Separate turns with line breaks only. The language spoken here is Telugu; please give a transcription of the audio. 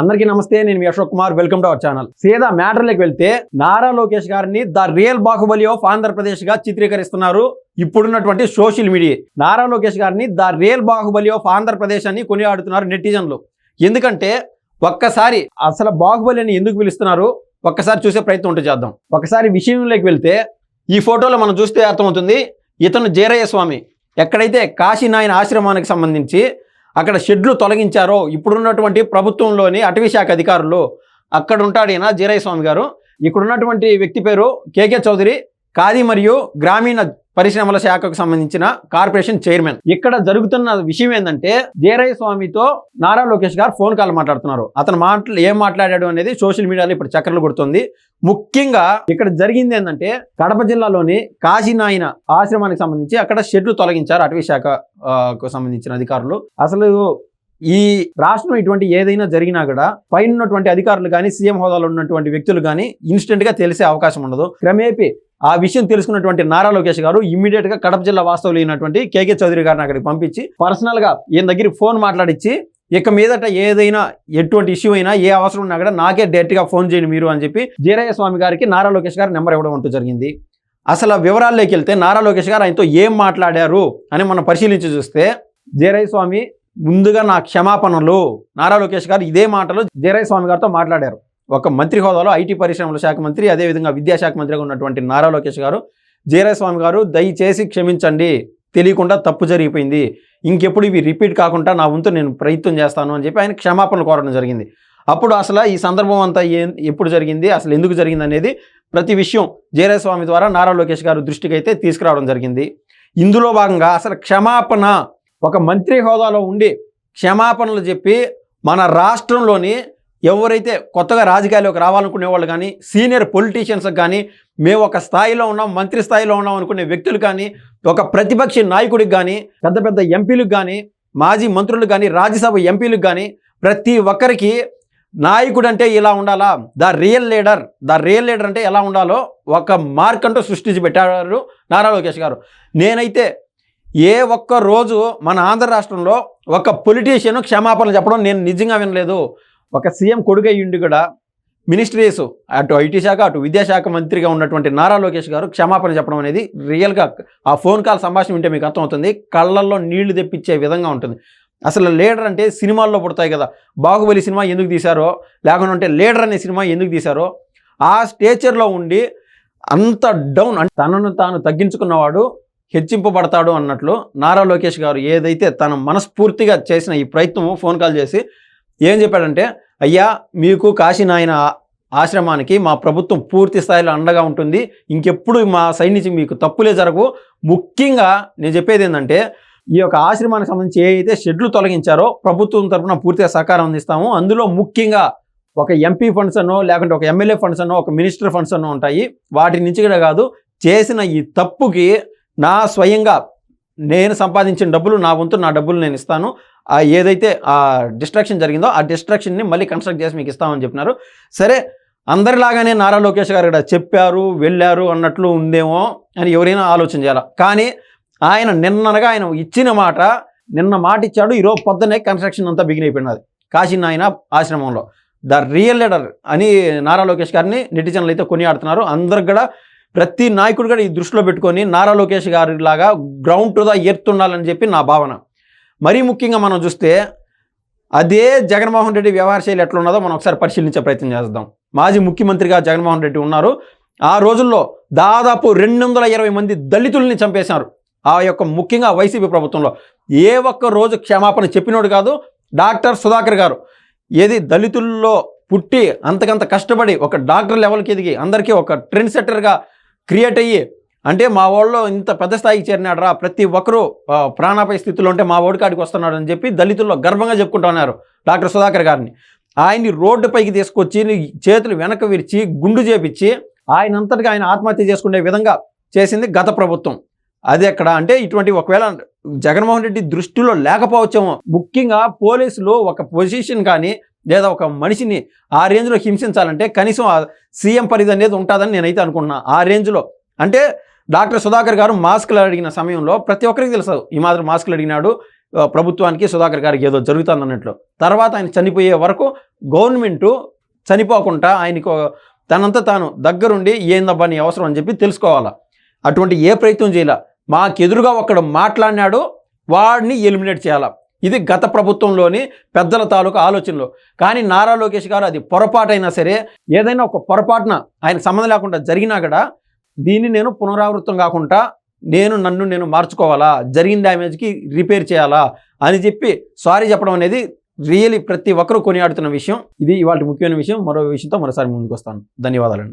అందరికీ నమస్తే నేను మీ Ashok Kumar. Welcome to our channel సీదా మ్యాటర్లోకి వెళ్తే నారా లోకేష్ గారిని ద రియల్ బాహుబలి ఆఫ్ ఆంధ్రప్రదేశ్గా చిత్రీకరిస్తున్నారు ఇప్పుడున్నటువంటి సోషల్ మీడియా. నారా లోకేష్ గారిని the real Baahubali of Andhra Pradesh అని కొనియాడుతున్నారు నెటిజన్లు. ఎందుకంటే ఒక్కసారి అసలు బాహుబలి అని ఎందుకు పిలుస్తున్నారు? ఒక్కసారి చూసే ప్రయత్నం ఉంటే చేద్దాం. ఒకసారి విషయంలోకి వెళ్తే ఈ ఫోటోలో మనం చూస్తే అర్థమవుతుంది ఇతను జేరయ్య స్వామి. ఎక్కడైతే కాశీనాయన ఆశ్రమానికి సంబంధించి అక్కడ షెడ్లు తొలగించారో ఇప్పుడున్నటువంటి ప్రభుత్వంలోని అటవీ శాఖ అధికారులు. అక్కడ ఉంటాడు ఈయన జీరయ్య స్వామి గారు. ఇక్కడున్నటువంటి వ్యక్తి పేరు కేకే చౌదరి. ఖాదీ మరియు గ్రామీణ పరిశ్రమల శాఖకు సంబంధించిన కార్పొరేషన్ చైర్మన్. ఇక్కడ జరుగుతున్న విషయం ఏంటంటే జీరయ్య స్వామితో నారా లోకేష్ గారు ఫోన్ కాల్ మాట్లాడుతున్నారు. అతను మాటలు ఏం మాట్లాడాడు అనేది సోషల్ మీడియాలో ఇప్పుడు చక్కర్లు కొడుతుంది. ముఖ్యంగా ఇక్కడ జరిగింది ఏంటంటే కడప జిల్లాలోని కాశీనాయన ఆశ్రమానికి సంబంధించి అక్కడ షెడ్లు తొలగించారు అటవీ శాఖకు సంబంధించిన అధికారులు. అసలు ఈ రాష్ట్రం ఇటువంటి ఏదైనా జరిగినా కూడా పైన ఉన్నటువంటి అధికారులు కానీ సీఎం హోదాలో ఉన్నటువంటి వ్యక్తులు కానీ ఇన్స్టెంట్గా తెలిసే అవకాశం ఉండదు. క్రమేపీ ఆ విషయం తెలుసుకున్నటువంటి నారా లోకేష్ గారు ఇమీడియట్గా కడప జిల్లా వాస్తవులు అయినటువంటి కేకే చౌదరి గారిని అక్కడికి పంపించి పర్సనల్గా ఈయన దగ్గరికి ఫోన్ మాట్లాడించి ఇక మీదట ఏదైనా ఎటువంటి ఇష్యూ అయినా ఏ అవసరం ఉన్నా కూడా నాకే డైరెక్ట్గా ఫోన్ చేయండి మీరు అని చెప్పి జీరయ్య స్వామి గారికి నారా లోకేష్ గారు నెంబర్ ఇవ్వడం అంటూ జరిగింది. అసలు వివరాల్లోకి వెళ్తే నారా లోకేష్ గారు ఆయనతో ఏం మాట్లాడారు అని మనం పరిశీలించి చూస్తే జీరయ్య స్వామి ముందుగా నా క్షమాపణలు నారా లోకేష్ గారు ఇదే మాటలు జీరయ్య స్వామి గారితో మాట్లాడారు. ఒక మంత్రి హోదాలో ఐటీ పరిశ్రమల శాఖ మంత్రి అదేవిధంగా విద్యాశాఖ మంత్రిగా ఉన్నటువంటి నారా లోకేష్ గారు జీరయ్య గారు దయచేసి క్షమించండి తెలియకుండా తప్పు జరిగిపోయింది ఇంకెప్పుడు ఇవి రిపీట్ కాకుండా నా వంతు నేను ప్రయత్నం చేస్తాను అని చెప్పి ఆయన క్షమాపణలు కోరడం జరిగింది. అప్పుడు అసలు ఈ సందర్భం అంతా ఏ ఎప్పుడు జరిగింది అసలు ఎందుకు జరిగింది అనేది ప్రతి విషయం జీరయ్య స్వామి ద్వారా నారా లోకేష్ గారు దృష్టికి అయితే తీసుకురావడం జరిగింది. ఇందులో భాగంగా అసలు క్షమాపణ ఒక మంత్రి హోదాలో ఉండి క్షమాపణలు చెప్పి మన రాష్ట్రంలోని ఎవరైతే కొత్తగా రాజకీయాల్లోకి రావాలనుకునే వాళ్ళు కానీ సీనియర్ పొలిటీషియన్స్కి కానీ మేము ఒక స్థాయిలో ఉన్నాం మంత్రి స్థాయిలో ఉన్నాం అనుకునే వ్యక్తులు కానీ ఒక ప్రతిపక్ష నాయకుడికి కానీ పెద్ద పెద్ద ఎంపీలకు కానీ మాజీ మంత్రులకు కానీ రాజ్యసభ ఎంపీలకు కానీ ప్రతి ఒక్కరికి నాయకుడు అంటే ఇలా ఉండాలా? The real leader. The real leader అంటే ఎలా ఉండాలో ఒక మార్క్ అంటూ సృష్టించి పెట్టారు నారా లోకేష్ గారు. నేనైతే ఏ ఒక్క రోజు మన ఆంధ్ర రాష్ట్రంలో ఒక పొలిటీషియన్ క్షమాపణలు చెప్పడం నేను నిజంగా వినలేదు. ఒక సీఎం కొడుకయ్యుండి కూడా మినిస్ట్రీస్ అటు ఐటీ శాఖ అటు విద్యాశాఖ మంత్రిగా ఉన్నటువంటి నారా లోకేష్ గారు క్షమాపణ చెప్పడం అనేది రియల్గా ఆ ఫోన్ కాల్ సంభాషణ వింటే మీకు అర్థమవుతుంది. కళ్ళల్లో నీళ్ళు తెప్పించే విధంగా ఉంటుంది. అసలు లీడర్ అంటే సినిమాల్లో పుడతాయి కదా. బాహుబలి సినిమా ఎందుకు తీశారో లేకుంటే లీడర్ అనే సినిమా ఎందుకు తీశారో ఆ స్టేచర్లో ఉండి అంత డౌన్ అంటే తనను తాను తగ్గించుకున్నవాడు హెచ్చింపబడతాడు అన్నట్లు నారా లోకేష్ గారు ఏదైతే తన మనస్ఫూర్తిగా చేసిన ఈ ప్రయత్నం ఫోన్ కాల్ చేసి ఏం చెప్పాడంటే అయ్యా మీకు కాశీనాయన ఆశ్రమానికి మా ప్రభుత్వం పూర్తి స్థాయిలో అండగా ఉంటుంది. ఇంకెప్పుడు మా సైడ్ నుంచి మీకు తప్పులే జరగవు. ముఖ్యంగా నేను చెప్పేది ఏంటంటే ఈ యొక్క ఆశ్రమానికి సంబంధించి ఏ అయితే షెడ్లు తొలగించారో ప్రభుత్వం తరఫున పూర్తిగా సహకారం అందిస్తాము. అందులో ముఖ్యంగా ఒక ఎంపీ ఫండ్స్ అనో లేకుంటే ఒక ఎమ్మెల్యే ఫండ్స్ అనో ఒక మినిస్టర్ ఫండ్స్ అనో ఉంటాయి. వాటి నుంచి కూడా కాదు చేసిన ఈ తప్పుకి నా స్వయంగా నేను సంపాదించిన డబ్బులు నా వంతు నా డబ్బులు నేను ఇస్తాను. ఏదైతే ఆ డిస్ట్రాక్షన్ జరిగిందో ఆ డిస్ట్రాక్షన్ని మళ్ళీ కన్స్ట్రక్ట్ చేసి మీకు ఇస్తామని చెప్పినారు. సరే అందరిలాగానే నారా లోకేష్ గారు ఇక్కడ చెప్పారు వెళ్ళారు అన్నట్లు ఉందేమో అని ఎవరైనా ఆలోచన చేయాలి? కానీ ఆయన నిన్ననగా ఆయన ఇచ్చిన మాట నిన్న మాట ఇచ్చాడు ఈరోజు పొద్దునే కన్స్ట్రక్షన్ అంతా బిగిన్ అయిపోయినది కాశీనాయన ఆశ్రమంలో. ద రియల్ లీడర్ అని నారా లోకేష్ గారిని నెటిజన్లు అయితే కొనియాడుతున్నారు. అందరికి కూడా ప్రతి నాయకుడు కూడా ఈ దృష్టిలో పెట్టుకొని నారా లోకేష్ గారి లాగా గ్రౌండ్ టు ద ఎర్త్ ఉండాలని చెప్పి నా భావన. మరీ ముఖ్యంగా మనం చూస్తే అదే జగన్మోహన్ రెడ్డి వ్యవహార శైలి ఎట్లున్నదో మనం ఒకసారి పరిశీలించే ప్రయత్నం చేద్దాం. మాజీ ముఖ్యమంత్రిగా జగన్మోహన్ రెడ్డి ఉన్నారు. ఆ రోజుల్లో దాదాపు రెండు వందల ఇరవై మంది దళితుల్ని చంపేశారు. ఆ యొక్క ముఖ్యంగా వైసీపీ ప్రభుత్వంలో. ఏ ఒక్క రోజు క్షమాపణ చెప్పినోడు కాదు డాక్టర్ సుధాకర్ గారు. ఏది దళితుల్లో పుట్టి అంతకంత కష్టపడి ఒక డాక్టర్ లెవెల్కి ఎదిగి అందరికీ ఒక ట్రెండ్ సెట్టర్గా క్రియేట్ అయ్యి అంటే మా వాళ్ళు ఇంత పెద్ద స్థాయికి చేరినాడు రా ప్రతి ఒక్కరూ ఆ, ప్రాణాపాయ స్థితిలో ఉంటే మా ఓడి కాడికి వస్తున్నాడు అని చెప్పి దళితుల్లో గర్వంగా చెప్పుకుంటున్నారు డాక్టర్ సుధాకర్ గారిని. ఆయన్ని రోడ్డుపైకి తీసుకొచ్చి చేతులు వెనక విరిచి గుండు చేపించి ఆయన అంతటిగా ఆయన ఆత్మహత్య చేసుకునే విధంగా చేసింది గత ప్రభుత్వం. అది ఎక్కడ అంటే ఇటువంటి ఒకవేళ జగన్మోహన్ రెడ్డి దృష్టిలో లేకపోవచ్చేమో ముఖ్యంగా పోలీసులు ఒక పొజిషన్ కానీ లేదా ఒక మనిషిని ఆ రేంజ్లో హింసించాలంటే కనీసం సీఎం పరిధి అనేది ఉంటుందని నేనైతే అనుకుంటున్నా. ఆ రేంజ్లో అంటే డాక్టర్ సుధాకర్ గారు మాస్కులు అడిగిన సమయంలో ప్రతి ఒక్కరికి తెలుసు ఈ మాత్రం మాస్కులు అడిగినాడు ప్రభుత్వానికి సుధాకర్ గారికి ఏదో జరుగుతుంది అన్నట్లు. తర్వాత ఆయన చనిపోయే వరకు గవర్నమెంట్ చనిపోకుండా ఆయనకు తనంతా తాను దగ్గరుండి ఏందబ్బా నీ అవసరం అని చెప్పి తెలుసుకోవాలా. అటువంటి ఏ ప్రయత్నం చేయాల. మాకెదురుగా ఒకడు మాట్లాడినాడు వాడిని ఎలిమినేట్ చేయాలా. ఇది గత ప్రభుత్వంలోని పెద్దల తాలూకు ఆలోచనలు. కానీ నారా లోకేష్ గారు అది పొరపాటైనా సరే ఏదైనా ఒక పొరపాటున ఆయన సంబంధం లేకుండా జరిగినా కూడా దీన్ని నేను పునరావృతం కాకుండా నేను నన్ను నేను మార్చుకోవాలా? జరిగిన డ్యామేజ్కి రిపేర్ చేయాలా? అని చెప్పి సారీ చెప్పడం అనేది రియలీ ప్రతి ఒక్కరూ కొనియాడుతున్న విషయం. ఇది ఇవాళ ముఖ్యమైన విషయం. మరో విషయంతో మరోసారి ముందుకు వస్తాను ధన్యవాదాలండి.